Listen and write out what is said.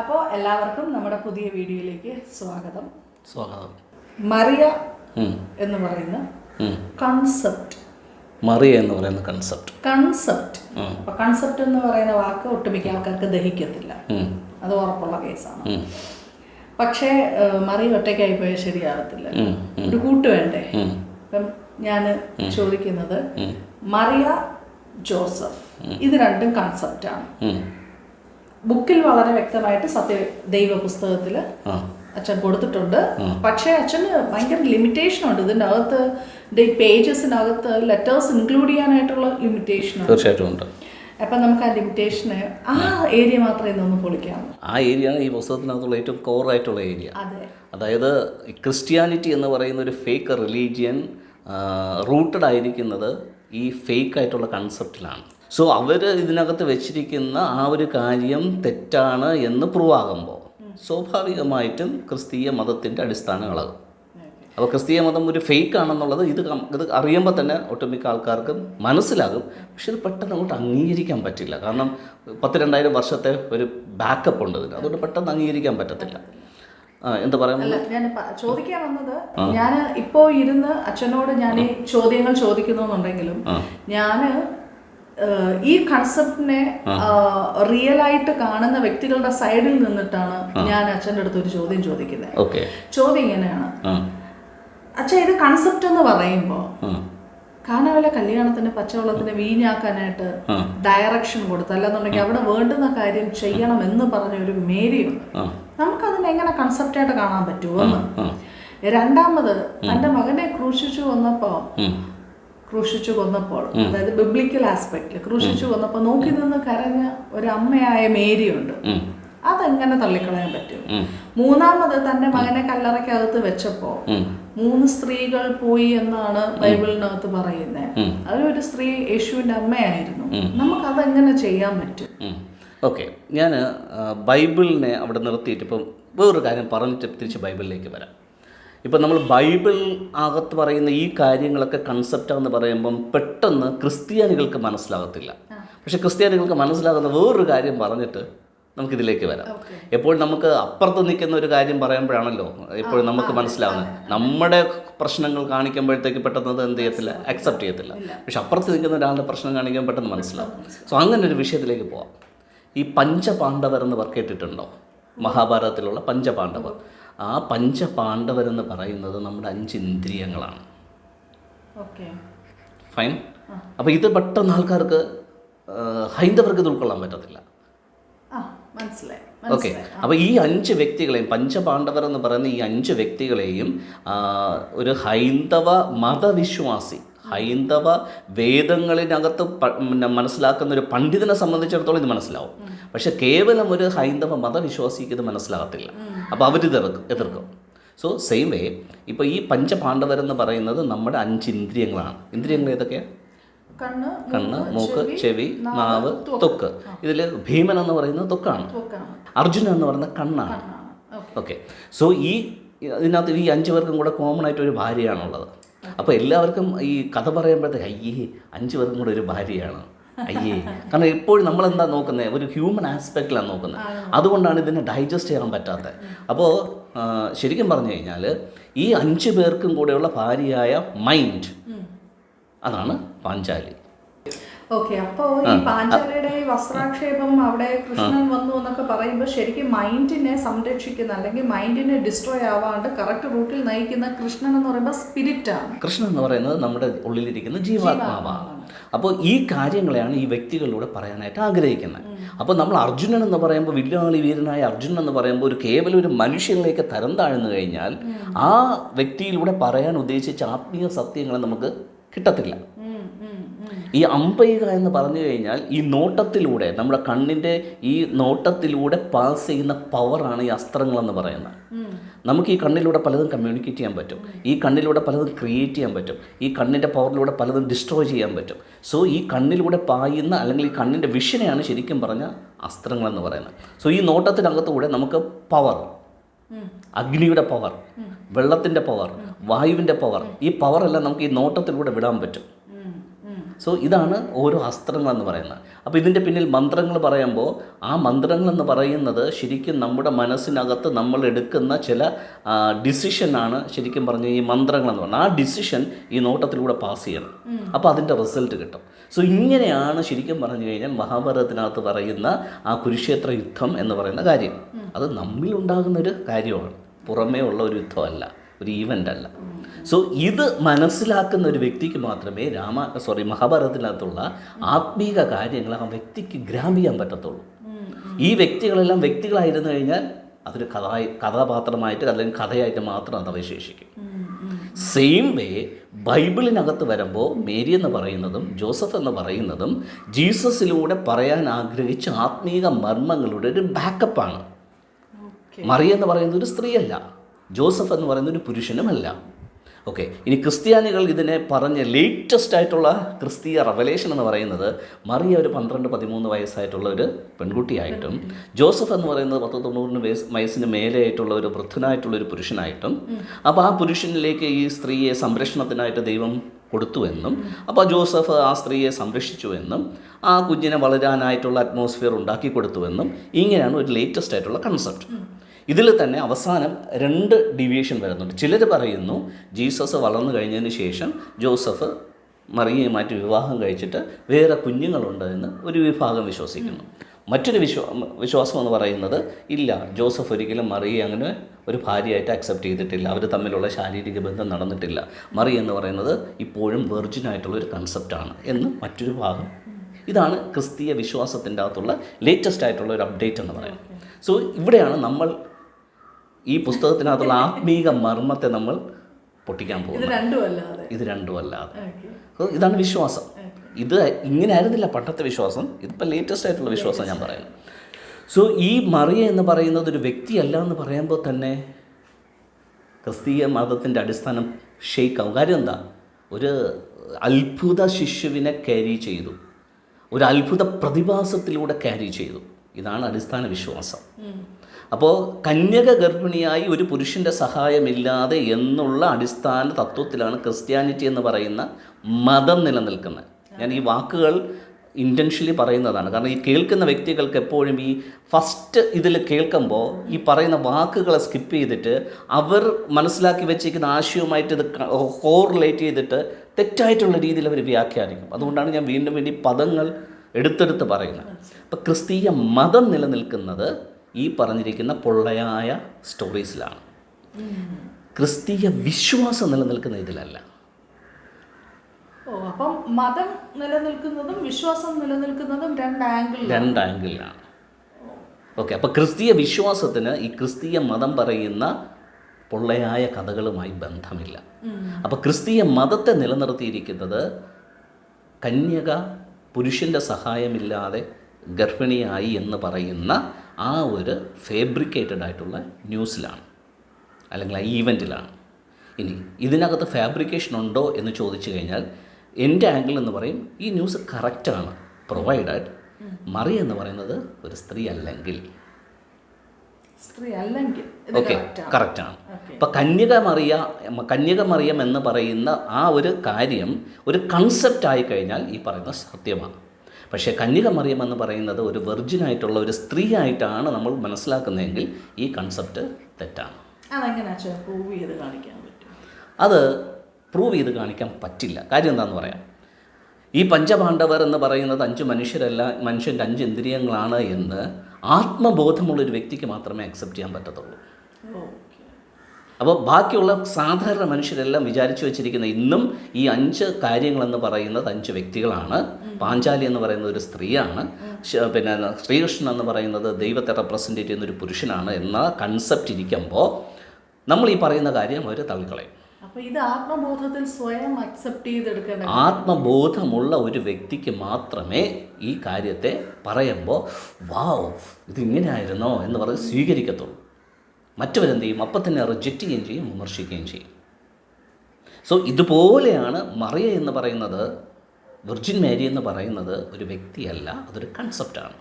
അപ്പോൾ എല്ലാവർക്കും നമ്മുടെ പുതിയ വീഡിയോയിലേക്ക് സ്വാഗതം. സ്വാഗതം. മറിയ എന്ന് പറയുന്ന കൺസെപ്റ്റ് മറിയ എന്ന് പറയുന്ന കൺസെപ്റ്റ് കൺസെപ്റ്റ് അപ്പൊ കൺസെപ്റ്റ് എന്ന് പറയുന്ന വാക്ക് ഒട്ടുമിക്ക ആൾക്കാർക്ക് ദഹിക്കത്തില്ല. അത് ഉറപ്പുള്ള കേസാണ്. പക്ഷേ മറി മറിയ ഒറ്റയ്ക്കായി പോയാൽ ശരിയാകത്തില്ല. ഒരു കൂട്ട് വേണ്ടേ? അപ്പം ഞാൻ ചോദിക്കുന്നത് മറിയ ജോസഫ്. ഇത് രണ്ടും കൺസെപ്റ്റാണ് ബുക്കിൽ വളരെ വ്യക്തമായിട്ട് സത്യ ദൈവ പുസ്തകത്തിൽ അച്ഛൻ കൊടുത്തിട്ടുണ്ട്. പക്ഷേ അച്ഛന് ഭയങ്കര ലിമിറ്റേഷൻ ഉണ്ട്. ഇതിന്റെ അകത്ത് പേജസിനകത്ത് ലെറ്റേഴ്സ് ഇൻക്ലൂഡ് ചെയ്യാനായിട്ടുള്ള ലിമിറ്റേഷൻ തീർച്ചയായിട്ടും ഉണ്ട്. അപ്പം നമുക്ക് ആ ലിമിറ്റേഷന് ആ ഏരിയ മാത്രമേ ഇന്നൊന്ന് പൊളിക്കാമോ ആ ഏരിയ ഈ പുസ്തകത്തിനകത്തുള്ള ഏറ്റവും കോർ ആയിട്ടുള്ള ഏരിയ അതെ. അതായത് ക്രിസ്ത്യാനിറ്റി എന്ന് പറയുന്ന ഒരു ഫേക്ക് റിലീജിയൻ റൂട്ടഡ് ആയിരിക്കുന്നത് ഈ ഫേക്ക് ആയിട്ടുള്ള കൺസെപ്റ്റിലാണ് സോ അവർ ഇതിനകത്ത് വെച്ചിരിക്കുന്ന ആ ഒരു കാര്യം തെറ്റാണ് എന്ന് പ്രൂവാകുമ്പോൾ സ്വാഭാവികമായിട്ടും ക്രിസ്തീയ മതത്തിന്റെ അടിസ്ഥാനങ്ങളാകും അപ്പോൾ ക്രിസ്തീയ മതം ഒരു ഫേക്ക് ആണെന്നുള്ളത് ഇത് ഇത് അറിയുമ്പോൾ തന്നെ ഒട്ടുമിക്ക ആൾക്കാർക്കും മനസ്സിലാകും. പക്ഷെ ഇത് പെട്ടെന്ന് അങ്ങോട്ട് അംഗീകരിക്കാൻ പറ്റില്ല. കാരണം പത്ത് രണ്ടായിരം വർഷത്തെ ഒരു ബാക്കപ്പ് ഉണ്ട് ഇതിന്. അതുകൊണ്ട് പെട്ടെന്ന് അംഗീകരിക്കാൻ പറ്റത്തില്ല. എന്താ അല്ല ഞാൻ ചോദിക്കാൻ വന്നത് ഞാൻ ഇപ്പോ ഇരുന്ന് അച്ഛനോട് ഞാൻ ഈ ചോദ്യങ്ങൾ ചോദിക്കുന്നുണ്ടെങ്കിലും ഞാൻ ഈ കൺസെപ്റ്റിനെ റിയൽ ആയിട്ട് കാണുന്ന വ്യക്തികളുടെ സൈഡിൽ നിന്നിട്ടാണ് ഞാൻ അച്ഛന്റെ അടുത്ത് ഒരു ചോദ്യം ചോദിക്കുന്നത് ചോദ്യം ഇങ്ങനെയാണ്. അച്ഛൻ ഇത് കൺസെപ്റ്റ് എന്ന് പറയുമ്പോൾ കാനവല കല്യാണത്തിന് പച്ചവെള്ളത്തിന് വീഞ്ഞാക്കാനായിട്ട് ഡയറക്ഷൻ കൊടുത്തു അല്ലെന്നുണ്ടെങ്കിൽ അവിടെ വേണ്ടുന്ന കാര്യം ചെയ്യണം എന്ന് പറഞ്ഞ ഒരു മേരിയുണ്ട്. നമുക്ക് നമുക്കതിനെ എങ്ങനെ കൺസെപ്റ്റായിട്ട് കാണാൻ പറ്റുമോ എന്ന് രണ്ടാമത് തന്റെ മകനെ ക്രൂശിച്ചു കൊന്നപ്പോ ഉം. ക്രൂശിച്ചു കൊന്നപ്പോൾ അതായത് ബിബ്ലിക്കൽ ആസ്പെക്റ്റിൽ ക്രൂശിച്ചു കൊന്നപ്പോൾ നോക്കി നിന്ന് കരഞ്ഞ ഒരു അമ്മയായ മേരിയുണ്ട്. അതെങ്ങനെ തള്ളിക്കളയാൻ പറ്റും? മൂന്നാമത് തന്റെ മകനെ കല്ലറയ്ക്കകത്ത് വെച്ചപ്പോ മൂന്ന് സ്ത്രീകൾ പോയി എന്നാണ് ബൈബിളിനകത്ത് പറയുന്നത് അതിലൊരു സ്ത്രീ യേശുവിന്റെ അമ്മയായിരുന്നു. നമുക്ക് അതെങ്ങനെ ചെയ്യാൻ പറ്റും. ഓക്കെ. ഞാൻ ബൈബിളിനെ അവിടെ നിർത്തിയിട്ട് ഇപ്പം വേറൊരു കാര്യം പറഞ്ഞിട്ട് തിരിച്ച് ബൈബിളിലേക്ക് വരാം. ഇപ്പം നമ്മൾ ബൈബിൾ അകത്ത് പറയുന്ന ഈ കാര്യങ്ങളൊക്കെ കൺസെപ്റ്റ് കൺസെപ്റ്റാന്ന് പറയുമ്പം പെട്ടെന്ന് ക്രിസ്ത്യാനികൾക്ക് മനസ്സിലാകത്തില്ല. പക്ഷെ ക്രിസ്ത്യാനികൾക്ക് മനസ്സിലാകുന്ന വേറൊരു കാര്യം പറഞ്ഞിട്ട് നമുക്കിതിലേക്ക് വരാം. എപ്പോഴും നമുക്ക് അപ്പുറത്ത് നിൽക്കുന്ന ഒരു കാര്യം പറയുമ്പോഴാണല്ലോ എപ്പോഴും നമുക്ക് മനസ്സിലാവുന്നത്. നമ്മുടെ പ്രശ്നങ്ങൾ കാണിക്കുമ്പോഴത്തേക്ക് പെട്ടെന്ന് അത് എന്ത് ചെയ്യത്തില്ല? അക്സെപ്റ്റ് ചെയ്യത്തില്ല. പക്ഷെ അപ്പുറത്ത് നിൽക്കുന്ന ഒരാളുടെ പ്രശ്നം കാണിക്കാൻ പെട്ടെന്ന് മനസ്സിലാവും സോ അങ്ങനെ ഒരു വിഷയത്തിലേക്ക് പോവാം. ഈ പഞ്ചപാണ്ഡവർ എന്ന് വർക്ക് കേട്ടിട്ടുണ്ടോ? മഹാഭാരതത്തിലുള്ള പഞ്ചപാണ്ഡവർ. ആ പഞ്ചപാണ്ഡവർ എന്ന് പറയുന്നത് നമ്മുടെ അഞ്ച് ഇന്ദ്രിയങ്ങളാണ്. ഫൈൻ. അപ്പോൾ ഇത് പെട്ടെന്ന് ആൾക്കാർക്ക് ഹൈന്ദവർക്ക് ഇത് ഉൾക്കൊള്ളാൻ പറ്റത്തില്ല. മനസ്സിലായി ഓക്കെ. അപ്പോൾ ഈ അഞ്ച് വ്യക്തികളെയും പഞ്ചപാണ്ഡവർ എന്ന് പറയുന്ന ഈ അഞ്ച് വ്യക്തികളെയും ഒരു ഹൈന്ദവ മതവിശ്വാസി ഹൈന്ദവ വേദങ്ങളിനകത്ത് പിന്നെ മനസ്സിലാക്കുന്ന ഒരു പണ്ഡിതനെ സംബന്ധിച്ചിടത്തോളം ഇത് മനസ്സിലാവും. പക്ഷെ കേവലം ഒരു ഹൈന്ദവ മതവിശ്വാസിക്ക് ഇത് മനസ്സിലാകത്തില്ല. അപ്പോൾ അവരിത് എതിർക്കും. സോ സെയിം വേ ഇപ്പോൾ ഈ പഞ്ചപാണ്ഡവരെന്ന് പറയുന്നത് നമ്മുടെ അഞ്ച് ഇന്ദ്രിയങ്ങളാണ്. ഇന്ദ്രിയങ്ങൾ ഏതൊക്കെയാണ് കണ്ണ് കണ്ണ് മൂക്ക് ചെവി നാവ് തൊക്ക്. ഇതിൽ ഭീമൻ എന്ന് പറയുന്നത് തൊക്കാണ്. അർജുനൻ എന്ന് പറയുന്നത് കണ്ണാണ്. ഓക്കെ. സോ ഈ ഇതിനകത്ത് ഈ അഞ്ച് പേർക്കും കൂടെ കോമൺ ആയിട്ട് ഒരു ഭാര്യയാണുള്ളത്. അപ്പോൾ എല്ലാവർക്കും ഈ കഥ പറയുമ്പോഴത്തേക്ക് അയ്യേ അഞ്ച് പേർക്കും കൂടെ ഒരു ഭാര്യയാണ്. അയ്യേ. കാരണം എപ്പോഴും നമ്മളെന്താ നോക്കുന്നത് ഒരു ഹ്യൂമൻ ആസ്പെക്റ്റിലാണ് നോക്കുന്നത് അതുകൊണ്ടാണ് ഇതിനെ ഡൈജസ്റ്റ് ചെയ്യാൻ പറ്റാത്തത് അപ്പോൾ ശരിക്കും പറഞ്ഞു കഴിഞ്ഞാൽ ഈ അഞ്ച് പേർക്കും കൂടെയുള്ള ഭാര്യയായ മൈൻഡ് അതാണ് പാഞ്ചാലി. ഓക്കെ അപ്പോ ഈ പാഞ്ചാലയുടെ ഈ വസ്ത്രാക്ഷേപം അവിടെ കൃഷ്ണൻ വന്നു എന്നൊക്കെ പറയുമ്പോൾ ശരിക്കും മൈൻഡിനെ സംരക്ഷിക്കുന്ന അല്ലെങ്കിൽ മൈൻഡിനെ ഡിസ്ട്രോയ് ആവാണ്ട് കറക്റ്റ് റൂട്ടിൽ നയിക്കുന്ന കൃഷ്ണൻ എന്ന് പറയുമ്പോൾ സ്പിരിറ്റ് ആണ്. കൃഷ്ണൻ എന്ന് പറയുന്നത് നമ്മുടെ ഉള്ളിലിരിക്കുന്ന ജീവാത്മാവാണ്. അപ്പോൾ ഈ കാര്യങ്ങളെയാണ് ഈ വ്യക്തികളിലൂടെ പറയാനായിട്ട് ആഗ്രഹിക്കുന്നത്. അപ്പോൾ നമ്മൾ അർജുനൻ എന്ന് പറയുമ്പോൾ വില്ലാളി വീരനായ അർജുനൻ എന്ന് പറയുമ്പോൾ ഒരു കേവലം ഒരു മനുഷ്യനിലേക്ക് തരം താഴ്ന്നു കഴിഞ്ഞാൽ ആ വ്യക്തിയിലൂടെ പറയാൻ ഉദ്ദേശിച്ച ആത്മീയ സത്യങ്ങളെ നമുക്ക് കിട്ടത്തില്ല. ഈ അമ്പയുക എന്ന് പറഞ്ഞു കഴിഞ്ഞാൽ ഈ നോട്ടത്തിലൂടെ നമ്മുടെ കണ്ണിന്റെ ഈ നോട്ടത്തിലൂടെ പാസ് ചെയ്യുന്ന പവറാണ് ഈ അസ്ത്രങ്ങളെന്ന് പറയുന്നത്. നമുക്ക് ഈ കണ്ണിലൂടെ പലതും കമ്മ്യൂണിക്കേറ്റ് ചെയ്യാൻ പറ്റും. ഈ കണ്ണിലൂടെ പലതും ക്രിയേറ്റ് ചെയ്യാൻ പറ്റും. ഈ കണ്ണിന്റെ പവറിലൂടെ പലതും ഡിസ്ട്രോയ് ചെയ്യാൻ പറ്റും. സോ ഈ കണ്ണിലൂടെ പായുന്ന അല്ലെങ്കിൽ ഈ കണ്ണിന്റെ വിഷനെയാണ് ശരിക്കും പറഞ്ഞ അസ്ത്രങ്ങളെന്ന് പറയുന്നത്. സോ ഈ നോട്ടത്തിനകത്തൂടെ നമുക്ക് പവർ അഗ്നിയുടെ പവർ വെള്ളത്തിന്റെ പവർ വായുവിന്റെ പവർ ഈ പവറെല്ലാം നമുക്ക് ഈ നോട്ടത്തിലൂടെ വിടാൻ പറ്റും. സോ ഇതാണ് ഓരോ അസ്ത്രങ്ങളെന്ന് പറയുന്നത്. അപ്പോൾ ഇതിന്റെ പിന്നിൽ മന്ത്രങ്ങൾ പറയുമ്പോൾ ആ മന്ത്രങ്ങളെന്ന് പറയുന്നത് ശരിക്കും നമ്മുടെ മനസ്സിനകത്ത് നമ്മൾ എടുക്കുന്ന ചില ഡിസിഷനാണ് ശരിക്കും പറഞ്ഞ ഈ മന്ത്രങ്ങളെന്ന് പറഞ്ഞാൽ ആ ഡിസിഷൻ ഈ നോട്ടത്തിലൂടെ പാസ് ചെയ്യണം. അപ്പോൾ അതിന്റെ റിസൾട്ട് കിട്ടും. സോ ഇങ്ങനെയാണ് ശരിക്കും പറഞ്ഞു കഴിഞ്ഞാൽ മഹാഭാരതത്തിനകത്ത് പറയുന്ന ആ കുരുക്ഷേത്ര യുദ്ധം എന്ന് പറയുന്ന കാര്യം. അത് നമ്മിലുണ്ടാകുന്ന ഒരു കാര്യമാണ്. പുറമേ ഉള്ള ഒരു യുദ്ധമല്ല. ഒരു ഈവന്റ് അല്ല. സോ ഇത് മനസ്സിലാക്കുന്ന ഒരു വ്യക്തിക്ക് മാത്രമേ രാമ സോറി മഹാഭാരതത്തിനകത്തുള്ള ആത്മീക കാര്യങ്ങൾ ആ വ്യക്തിക്ക് ഗ്രാം ചെയ്യാൻ പറ്റത്തുള്ളൂ. ഈ വ്യക്തികളെല്ലാം വ്യക്തികളായിരുന്നു കഴിഞ്ഞാൽ അതൊരു കഥ കഥാപാത്രമായിട്ട് അല്ലെങ്കിൽ കഥയായിട്ട് മാത്രം അത് അവശേഷിക്കും. സെയിം വേ ബൈബിളിനകത്ത് വരുമ്പോൾ മേരി എന്ന് പറയുന്നതും ജോസഫ് എന്ന് പറയുന്നതും ജീസസിലൂടെ പറയാൻ ആഗ്രഹിച്ച ആത്മീക മർമ്മങ്ങളുടെ ഒരു ബാക്കപ്പാണ് മറിയെന്ന് മറിയ എന്ന് പറയുന്നത് ഒരു സ്ത്രീയല്ല. ജോസഫ് എന്ന് പറയുന്ന ഒരു പുരുഷനുമല്ല. ഓക്കെ ഇനി ക്രിസ്ത്യാനികൾ ഇതിനെ പറഞ്ഞ ലേറ്റസ്റ്റ് ആയിട്ടുള്ള ക്രിസ്തീയ റവലേഷൻ എന്ന് പറയുന്നത് മറിയ ഒരു പന്ത്രണ്ട് പതിമൂന്ന് വയസ്സായിട്ടുള്ള ഒരു പെൺകുട്ടിയായിട്ടും ജോസഫ് എന്ന് പറയുന്നത് പത്ത് തൊണ്ണൂറിന് വയസ്സ് വയസ്സിന് മേലെയായിട്ടുള്ള ഒരു വൃദ്ധനായിട്ടുള്ള ഒരു പുരുഷനായിട്ടും അപ്പോൾ ആ പുരുഷനിലേക്ക് ഈ സ്ത്രീയെ സംരക്ഷണത്തിനായിട്ട് ദൈവം കൊടുത്തുവെന്നും അപ്പോൾ ജോസഫ് ആ സ്ത്രീയെ സംരക്ഷിച്ചുവെന്നും ആ കുഞ്ഞിനെ വളരാനായിട്ടുള്ള അറ്റ്മോസ്ഫിയർ ഉണ്ടാക്കി കൊടുത്തുവെന്നും ഇങ്ങനെയാണ് ഒരു ലേറ്റസ്റ്റ് ആയിട്ടുള്ള കൺസെപ്റ്റ് ഇതിൽ തന്നെ അവസാനം രണ്ട് ഡിവിയേഷൻ വരുന്നുണ്ട്. ചിലർ പറയുന്നു ജീസസ് വളർന്നു കഴിഞ്ഞതിന് ശേഷം ജോസഫ് മറിയയുമായിട്ട് വിവാഹം കഴിച്ചിട്ട് വേറെ കുഞ്ഞുങ്ങളുണ്ട് എന്ന് ഒരു വിഭാഗം വിശ്വസിക്കുന്നു. മറ്റൊരു വിശ്വാ വിശ്വാസം എന്ന് പറയുന്നത് ഇല്ല ജോസഫ് ഒരിക്കലും മറിയെ അങ്ങനെ ഒരു ഭാര്യയായിട്ട് അക്സെപ്റ്റ് ചെയ്തിട്ടില്ല. അവർ തമ്മിലുള്ള ശാരീരിക ബന്ധം നടന്നിട്ടില്ല. മറി എന്ന് പറയുന്നത് ഇപ്പോഴും വെർജിൻ ആയിട്ടുള്ള ഒരു കൺസെപ്റ്റാണ് എന്ന് മറ്റൊരു ഭാഗം. ഇതാണ് ക്രിസ്തീയ വിശ്വാസത്തിന്റെ അകത്തുള്ള ലേറ്റസ്റ്റ് ആയിട്ടുള്ള ഒരു അപ്ഡേറ്റ് എന്ന് പറയുന്നത്. സോ ഇവിടെയാണ് നമ്മൾ ഈ പുസ്തകത്തിനകത്തുള്ള ആത്മീക മർമ്മത്തെ നമ്മൾ പൊട്ടിക്കാൻ പോകുന്നു. പോകുന്നത് ഇത് രണ്ടും അല്ലാതെ ഇതാണ് വിശ്വാസം. ഇത് ഇങ്ങനെ ആയിരുന്നില്ല പണ്ടത്തെ വിശ്വാസം ഇതിപ്പോൾ ലേറ്റസ്റ്റ് ആയിട്ടുള്ള വിശ്വാസം ഞാൻ പറയുന്നു. സോ ഈ മറിയ എന്ന് പറയുന്നത് ഒരു വ്യക്തിയല്ല എന്ന് പറയുമ്പോൾ തന്നെ ക്രിസ്തീയ മതത്തിന്റെ അടിസ്ഥാനം ഷെയ്ക്കാവും. കാര്യം എന്താ? ഒരു അത്ഭുത ശിശുവിനെ ക്യാരി ചെയ്തു. ഒരു അത്ഭുത പ്രതിഭാസത്തിലൂടെ ക്യാരി ചെയ്തു. ഇതാണ് അടിസ്ഥാന വിശ്വാസം. അപ്പോൾ കന്യക ഗർഭിണിയായി ഒരു പുരുഷന്റെ സഹായമില്ലാതെ എന്നുള്ള അടിസ്ഥാന തത്വത്തിലാണ് ക്രിസ്ത്യാനിറ്റി എന്ന് പറയുന്ന മതം നിലനിൽക്കുന്നത്. ഞാൻ ഈ വാക്കുകൾ ഇന്റൻഷ്യലി പറയുന്നതാണ്. കാരണം ഈ കേൾക്കുന്ന വ്യക്തികൾക്ക് എപ്പോഴും ഈ ഫസ്റ്റ് ഇതിൽ കേൾക്കുമ്പോൾ ഈ പറയുന്ന വാക്കുകളെ സ്കിപ്പ് ചെയ്തിട്ട് അവർ മനസ്സിലാക്കി വെച്ചിരിക്കുന്ന ആശയവുമായിട്ട് ഇത് കോറിലേറ്റ് ചെയ്തിട്ട് തെറ്റായിട്ടുള്ള രീതിയിൽ അവർ വ്യാഖ്യാനിക്കും. അതുകൊണ്ടാണ് ഞാൻ വീണ്ടും വീണ്ടും പദങ്ങൾ എടുത്തെടുത്ത് പറയുന്നത്. അപ്പം ക്രിസ്തീയ മതം നിലനിൽക്കുന്നത് ഈ പറഞ്ഞിരിക്കുന്ന പൊള്ളയായ സ്റ്റോറീസിലാണ് ക്രിസ്തീയ വിശ്വാസം നിലനിൽക്കുന്ന ഇതിലല്ല. ഓ അപ്പം മതം നിലനിൽക്കുന്നതും വിശ്വാസം നിലനിൽക്കുന്നതും രണ്ട് ആംഗിൾ രണ്ട് ആംഗിളിലാണ് ഓക്കെ അപ്പോൾ ക്രിസ്തീയ വിശ്വാസത്തിന് ഈ ക്രിസ്തീയ മതം പറയുന്ന പൊള്ളയായ കഥകളുമായി ബന്ധമില്ല. അപ്പോൾ ക്രിസ്തീയ മതത്തെ നിലനിർത്തിയിരിക്കുന്നത് കന്യക പുരുഷന്റെ സഹായമില്ലാതെ ഗർഭിണിയായി എന്ന് പറയുന്ന ആ ഒരു ഫേബ്രിക്കേറ്റഡ് ആയിട്ടുള്ള ന്യൂസിലാണ് അല്ലെങ്കിൽ ആ ഈവന്റിലാണ് ഇനി ഇതിനകത്ത് ഫാബ്രിക്കേഷൻ ഉണ്ടോ എന്ന് ചോദിച്ചു കഴിഞ്ഞാൽ എന്റെ ആംഗിൾ എന്ന് പറയും ഈ ന്യൂസ് കറക്റ്റാണ് പ്രൊവൈഡഡ് മറി എന്ന് പറയുന്നത് ഒരു സ്ത്രീ അല്ലെങ്കിൽ. സ്ത്രീ അല്ലെങ്കിൽ ഓക്കെ ആണ്. കറക്റ്റാണ് ഇപ്പം കന്യക മറിയ കന്യക മറിയം എന്ന് പറയുന്ന ആ ഒരു കാര്യം ഒരു കൺസെപ്റ്റ് ആയി കഴിഞ്ഞാൽ ഈ പറയുന്ന സത്യമാണ്. പക്ഷേ കന്യക മറിയം എന്ന് പറയുന്നത് ഒരു വെർജിനായിട്ടുള്ള ഒരു സ്ത്രീ ആയിട്ടാണ് നമ്മൾ മനസ്സിലാക്കുന്നതെങ്കിൽ ഈ കൺസെപ്റ്റ് തെറ്റാണ്. പ്രൂവ് ചെയ്ത് കാണിക്കാൻ പറ്റും? അത് പ്രൂവ് ചെയ്ത് കാണിക്കാൻ പറ്റില്ല. കാര്യം എന്താണെന്ന് പറയാം. ഈ പഞ്ചപാണ്ഡവർ എന്ന് പറയുന്നത് അഞ്ച് മനുഷ്യരല്ല മനുഷ്യന്റെ അഞ്ച് ഇന്ദ്രിയങ്ങളാണ് എന്ന് ആത്മബോധമുള്ളൊരു വ്യക്തിക്ക് മാത്രമേ അക്സെപ്റ്റ് ചെയ്യാൻ പറ്റത്തുള്ളൂ. അപ്പോൾ ബാക്കിയുള്ള സാധാരണ മനുഷ്യരെല്ലാം വിചാരിച്ചു വെച്ചിരിക്കുന്ന ഇന്നും ഈ അഞ്ച് കാര്യങ്ങളെന്ന് പറയുന്നത് അഞ്ച് വ്യക്തികളാണ്. പാഞ്ചാലി എന്ന് പറയുന്ന ഒരു സ്ത്രീയാണ്. പിന്നെ ശ്രീകൃഷ്ണൻ എന്ന് പറയുന്നത് ദൈവത്തെ റെപ്രസെന്റേറ്റ് ചെയ്യുന്ന ഒരു പുരുഷനാണ് എന്ന കൺസെപ്റ്റ് ഇരിക്കുമ്പോൾ നമ്മൾ ഈ പറയുന്ന കാര്യം അവർ തള്ളിക്കളയും ഇത് ആത്മബോധത്തിൽ സ്വയം അക്സെപ്റ്റ് ആത്മബോധമുള്ള ഒരു വ്യക്തിക്ക് മാത്രമേ ഈ കാര്യത്തെ പറയുമ്പോൾ വാവ് ഇതിങ്ങനെയായിരുന്നോ? എന്ന് പറഞ്ഞ് സ്വീകരിക്കത്തുള്ളൂ. മറ്റവരെന്ത് ചെയ്യും അപ്പം തന്നെ റിജക്റ്റ് ചെയ്യുകയും ചെയ്യും വിമർശിക്കുകയും ചെയ്യും. സോ ഇതുപോലെയാണ് മറിയ എന്ന് പറയുന്നത് വിർജിൻ മേരി എന്ന് പറയുന്നത് ഒരു വ്യക്തിയല്ല അതൊരു കൺസെപ്റ്റാണ്